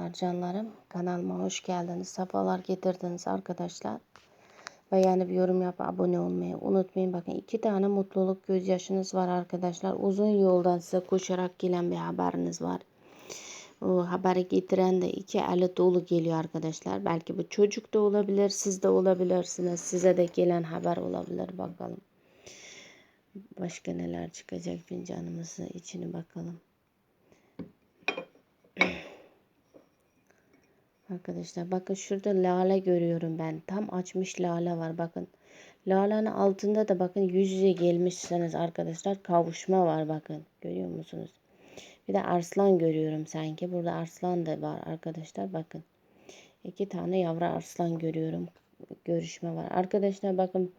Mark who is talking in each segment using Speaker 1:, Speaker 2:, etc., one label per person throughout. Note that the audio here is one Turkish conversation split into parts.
Speaker 1: Selamlar canlarım. Kanalıma hoş geldiniz. Safalar getirdiniz arkadaşlar. Beğenip yorum yap, abone olmayı unutmayın. Bakın iki tane mutluluk gözyaşınız var arkadaşlar. Uzun yoldan size koşarak gelen bir haberiniz var. O haberi getiren de iki eli dolu geliyor arkadaşlar. Belki bu çocuk da olabilir, siz de olabilirsiniz. Size de gelen haber olabilir bakalım. Başka neler çıkacak fincanımızın içini bakalım. Arkadaşlar bakın şurada lale görüyorum ben. Tam açmış lale var bakın. Lalenin altında da bakın yüz yüze gelmişsiniz arkadaşlar. Kavuşma var bakın. Görüyor musunuz? Bir de arslan görüyorum sanki. Burada arslan da var arkadaşlar bakın. İki tane yavru arslan görüyorum. Görüşme var. Arkadaşlar bakın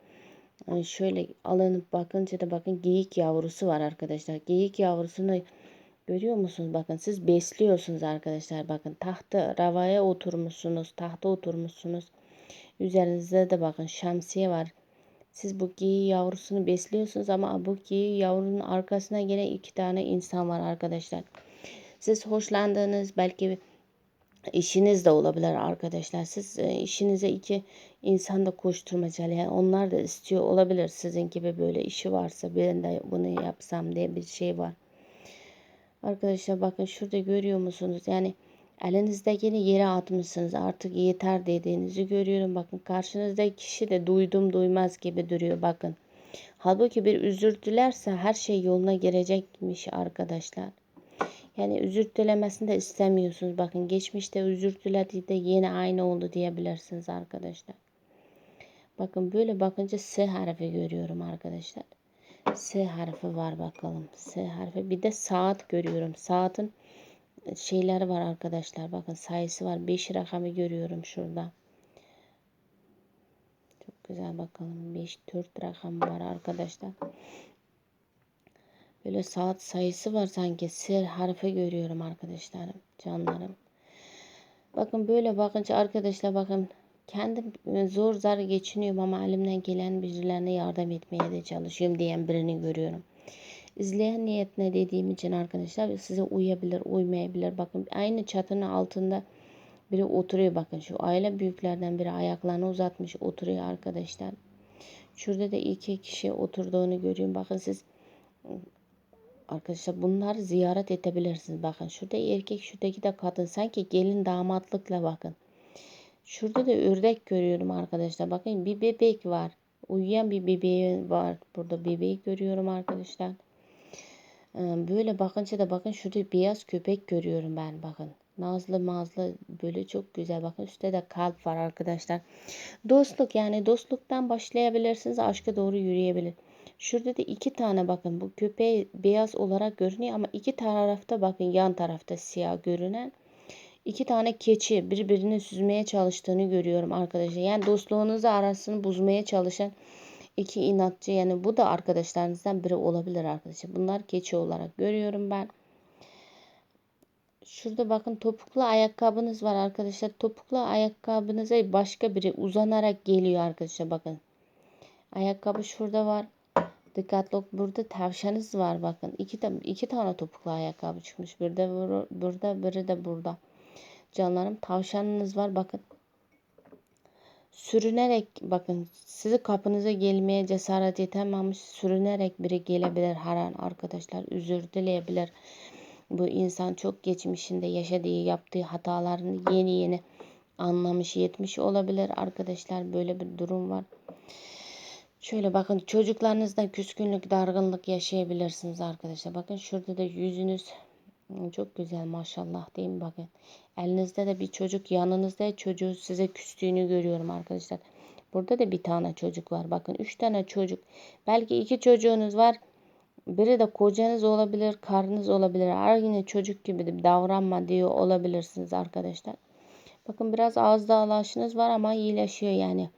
Speaker 1: şöyle alınıp bakınca da bakın geyik yavrusu var arkadaşlar. Geyik yavrusunu Görüyor musunuz? Bakın siz besliyorsunuz arkadaşlar. Bakın tahta ravaya oturmuşsunuz. Tahta oturmuşsunuz. Üzerinizde de bakın şemsiye var. Siz bu giyi yavrusunu besliyorsunuz ama bu giyi yavrunun arkasına gene iki tane insan var arkadaşlar. Siz hoşlandığınız belki işiniz de olabilir arkadaşlar. Siz e, işinize iki insan da koşturmacalı. Yani onlar da istiyor olabilir. Sizin gibi böyle işi varsa ben de bunu yapsam diye bir şey var. Arkadaşlar bakın şurada görüyor musunuz? Yani elinizdekini yere atmışsınız. Artık yeter dediğinizi görüyorum. Bakın karşınızdaki kişi de duydum duymaz gibi duruyor. Bakın. Halbuki bir özür dilerse her şey yoluna girecekmiş arkadaşlar. Yani özür dilemesini de istemiyorsunuz. Bakın geçmişte özür dilediği de yine aynı oldu diyebilirsiniz arkadaşlar. Bakın böyle bakınca S harfi görüyorum arkadaşlar. S harfi var bakalım. S harfi. Bir de saat görüyorum. Saatin şeyleri var arkadaşlar. Bakın sayısı var. 5 rakamı görüyorum şurada. Çok güzel bakalım. 5 4 rakam var arkadaşlar. Böyle saat sayısı var sanki. S harfi görüyorum arkadaşlarım. Canlarım. Bakın böyle bakınca arkadaşlar bakın kendim e, zor zar geçiniyorum ama elimden gelen birilerine yardım etmeye de çalışıyorum diyen birini görüyorum. İzleyen niyetine dediğim için arkadaşlar size uyabilir, uymayabilir. Bakın aynı çatının altında biri oturuyor bakın şu aile büyüklerden biri ayaklarını uzatmış oturuyor arkadaşlar. Şurada da iki kişi oturduğunu görüyorum. Bakın siz arkadaşlar bunları ziyaret edebilirsiniz. Bakın şurada erkek şuradaki de kadın sanki gelin damatlıkla bakın. Şurada da ördek görüyorum arkadaşlar. Bakın bir bebek var. Uyuyan bir bebeği var. Burada bebeği görüyorum arkadaşlar. Ee, böyle bakınca da bakın şurada beyaz köpek görüyorum ben bakın. Nazlı mazlı böyle çok güzel. Bakın üstte de kalp var arkadaşlar. Dostluk yani dostluktan başlayabilirsiniz. Aşka doğru yürüyebilir. Şurada da iki tane bakın bu köpeği beyaz olarak görünüyor ama iki tarafta bakın yan tarafta siyah görünen iki tane keçi birbirini süzmeye çalıştığını görüyorum arkadaşlar. Yani dostluğunuzu arasını bozmaya çalışan iki inatçı yani bu da arkadaşlarınızdan biri olabilir arkadaşlar. Bunlar keçi olarak görüyorum ben. Şurada bakın topuklu ayakkabınız var arkadaşlar. Topuklu ayakkabınıza başka biri uzanarak geliyor arkadaşlar bakın. Ayakkabı şurada var. Dikkatli ol. Burada tavşanız var bakın. İki, iki tane topuklu ayakkabı çıkmış. Bir de burada biri de burada. Canlarım tavşanınız var bakın. Sürünerek bakın sizi kapınıza gelmeye cesaret edememiş sürünerek biri gelebilir her an arkadaşlar. Özür dileyebilir. Bu insan çok geçmişinde yaşadığı yaptığı hatalarını yeni yeni anlamış yetmiş olabilir arkadaşlar. Böyle bir durum var. Şöyle bakın çocuklarınızda küskünlük, dargınlık yaşayabilirsiniz arkadaşlar. Bakın şurada da yüzünüz çok güzel maşallah değil mi bakın. Elinizde de bir çocuk yanınızda çocuğu size küstüğünü görüyorum arkadaşlar. Burada da bir tane çocuk var. Bakın üç tane çocuk. Belki iki çocuğunuz var. Biri de kocanız olabilir, karnınız olabilir. Aynı çocuk gibi davranma diyor olabilirsiniz arkadaşlar. Bakın biraz ağız dağlaşınız var ama iyileşiyor yani.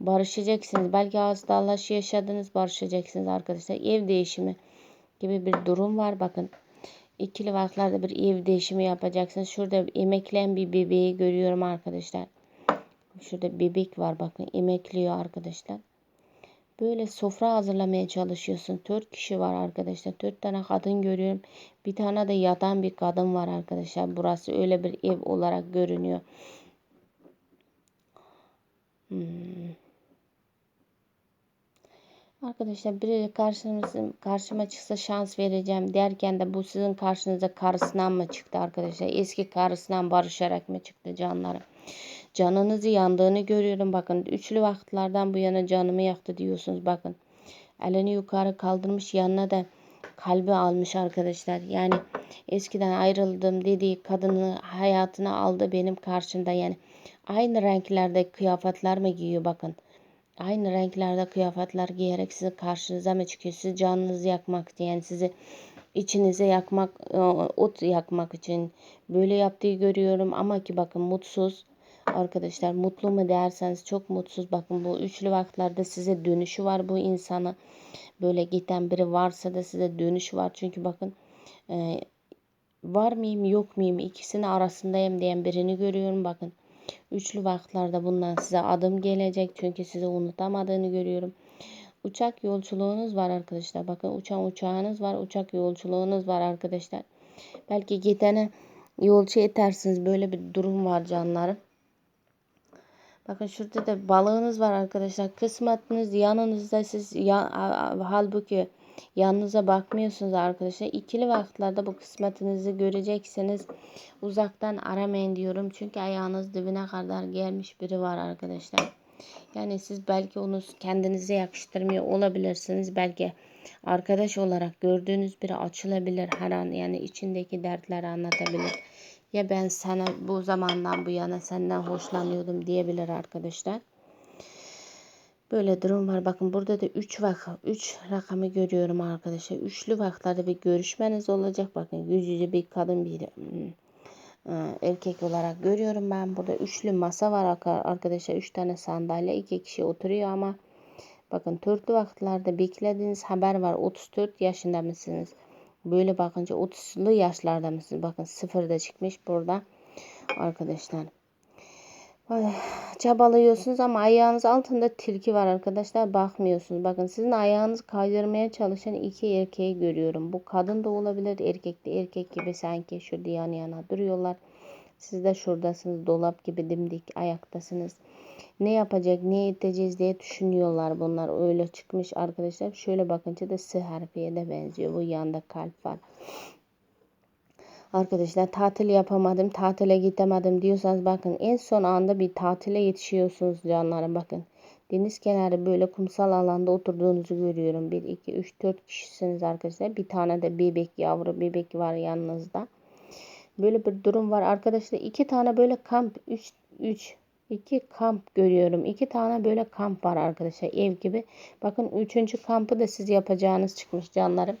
Speaker 1: Barışacaksınız. Belki ağız dağlaşı yaşadınız barışacaksınız arkadaşlar. Ev değişimi gibi bir durum var. Bakın ikili vaklarda bir ev değişimi yapacaksınız. Şurada emekleyen bir bebeği görüyorum arkadaşlar. Şurada bebek var bakın emekliyor arkadaşlar. Böyle sofra hazırlamaya çalışıyorsun. Dört kişi var arkadaşlar. Dört tane kadın görüyorum. Bir tane de yatan bir kadın var arkadaşlar. Burası öyle bir ev olarak görünüyor. Hmm. Arkadaşlar biri karşımıza, karşıma çıksa şans vereceğim derken de bu sizin karşınıza karısından mı çıktı arkadaşlar? Eski karısından barışarak mı çıktı canlarım? Canınızı yandığını görüyorum. Bakın üçlü vakitlerden bu yana canımı yaktı diyorsunuz. Bakın elini yukarı kaldırmış yanına da kalbi almış arkadaşlar. Yani eskiden ayrıldım dediği kadını hayatına aldı benim karşımda. Yani aynı renklerde kıyafetler mi giyiyor bakın. Aynı renklerde kıyafetler giyerek sizin karşınıza mı çıkıyor? Siz canınızı yakmak yani sizi içinize yakmak, e, ot yakmak için böyle yaptığı görüyorum. Ama ki bakın mutsuz. Arkadaşlar mutlu mu derseniz çok mutsuz. Bakın bu üçlü vaktlerde size dönüşü var bu insanı böyle giden biri varsa da size dönüşü var. Çünkü bakın e, var mıyım yok muyum ikisinin arasındayım diyen birini görüyorum. Bakın üçlü vaktlerde bundan size adım gelecek çünkü sizi unutamadığını görüyorum. Uçak yolculuğunuz var arkadaşlar. Bakın uçan uçağınız var uçak yolculuğunuz var arkadaşlar. Belki gidene yolcu edersiniz böyle bir durum var canlarım. Bakın şurada da balığınız var arkadaşlar. Kısmetiniz yanınızda siz ya, halbuki yanınıza bakmıyorsunuz arkadaşlar. İkili vakitlerde bu kısmetinizi göreceksiniz. Uzaktan aramayın diyorum. Çünkü ayağınız dibine kadar gelmiş biri var arkadaşlar. Yani siz belki onu kendinize yakıştırmıyor olabilirsiniz. Belki arkadaş olarak gördüğünüz biri açılabilir her an. Yani içindeki dertleri anlatabilir ya ben sana bu zamandan bu yana senden hoşlanıyordum diyebilir arkadaşlar. Böyle durum var. Bakın burada da 3 vaka 3 rakamı görüyorum arkadaşlar. Üçlü vaklarda bir görüşmeniz olacak. Bakın yüz yüze bir kadın bir hmm, e, erkek olarak görüyorum ben. Burada üçlü masa var arkadaşlar. Üç tane sandalye. iki kişi oturuyor ama bakın törtlü vaktlerde beklediğiniz haber var. 34 yaşında mısınız? Böyle bakınca 30'lu yaşlarda mısınız? Bakın sıfırda çıkmış burada arkadaşlar. Çabalıyorsunuz ama ayağınız altında tilki var arkadaşlar. Bakmıyorsunuz. Bakın sizin ayağınızı kaydırmaya çalışan iki erkeği görüyorum. Bu kadın da olabilir. Erkek de erkek gibi sanki şurada yan yana duruyorlar. Siz de şuradasınız. Dolap gibi dimdik ayaktasınız ne yapacak, ne edeceğiz diye düşünüyorlar bunlar. Öyle çıkmış arkadaşlar. Şöyle bakınca da S harfiye de benziyor. Bu yanda kalp var. Arkadaşlar tatil yapamadım, tatile gidemedim diyorsanız bakın en son anda bir tatile yetişiyorsunuz canlarım bakın. Deniz kenarı böyle kumsal alanda oturduğunuzu görüyorum. 1, 2, 3, 4 kişisiniz arkadaşlar. Bir tane de bebek yavru bebek var yanınızda. Böyle bir durum var arkadaşlar. iki tane böyle kamp 3 3 iki kamp görüyorum. İki tane böyle kamp var arkadaşlar ev gibi. Bakın üçüncü kampı da siz yapacağınız çıkmış canlarım.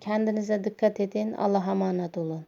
Speaker 1: Kendinize dikkat edin. Allah'a emanet olun.